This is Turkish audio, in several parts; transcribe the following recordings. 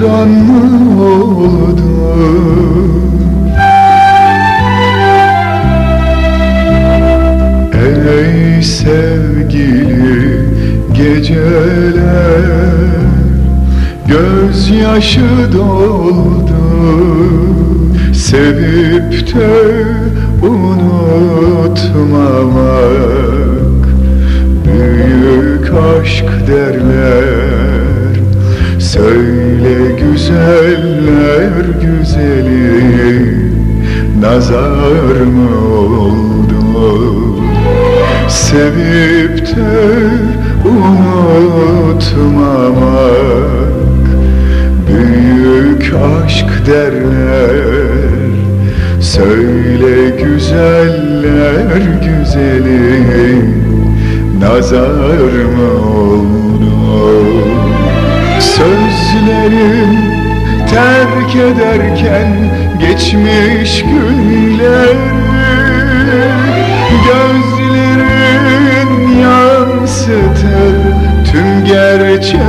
Hüsran mı oldu? Ey sevgili geceler Gözyaşı doldu. Sevip de unutmamak Büyük aşk derler Söyle güzeller güzeli Nazar mı oldu? Sevip de unutmamak Büyük aşk derler. Söyle güzeller güzeli Nazar mı oldu Sözlerim terk ederken Geçmiş günleri Gözlerin yansıtır tüm gerçekleri.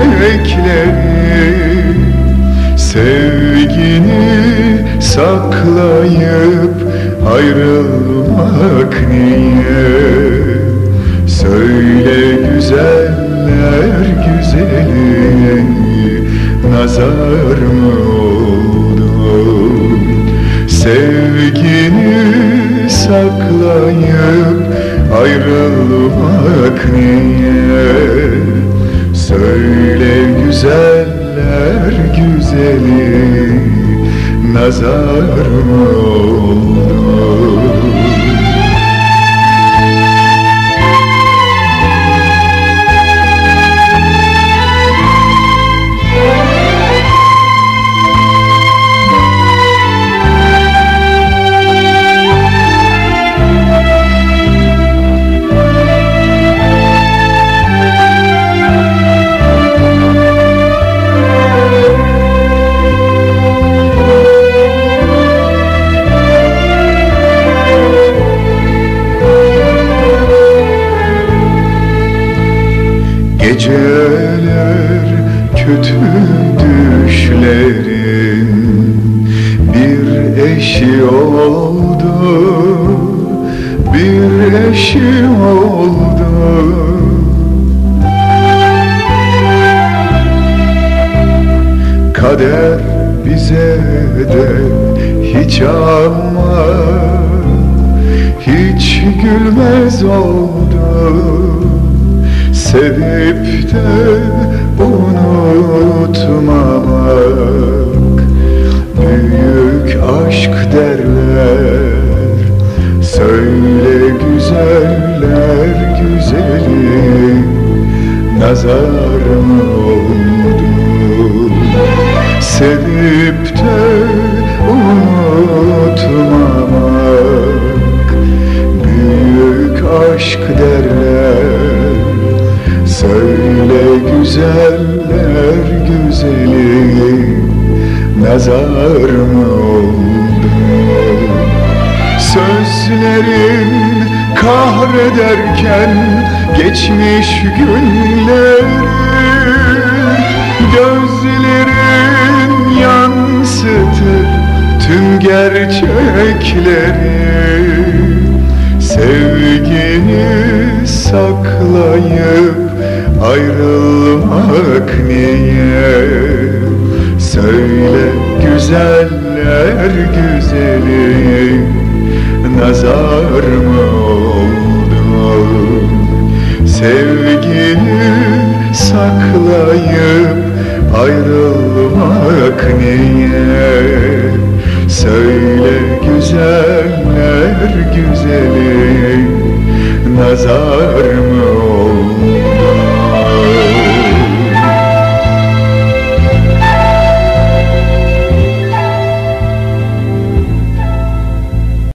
Sevgini saklayıp ayrılmak niye güzeller güzeli nazar mı oldu? Sevgini saklayıp ayrılmak niye? Söyle güzeller güzeli nazar mı oldu kötü düşlerin bir eşi oldu. Bir eşi oldu. Kader bize de hiç ama hiç gülmez oldu. Sevip de unutmamak Büyük aşk derler. Söyle güzeller güzeli Nazar mı oldu? Sevip de güzeli Nazar mı oldu? Sözlerin kahrederken Geçmiş günleri Gözlerin yansıtır tüm gerçekleri. Sevgini saklayıp ayrılmak niye Söyle güzeller güzeli nazar mı oldu Sevgini saklayıp ayrılmak niye Söyle güzeller güzeli nazar mı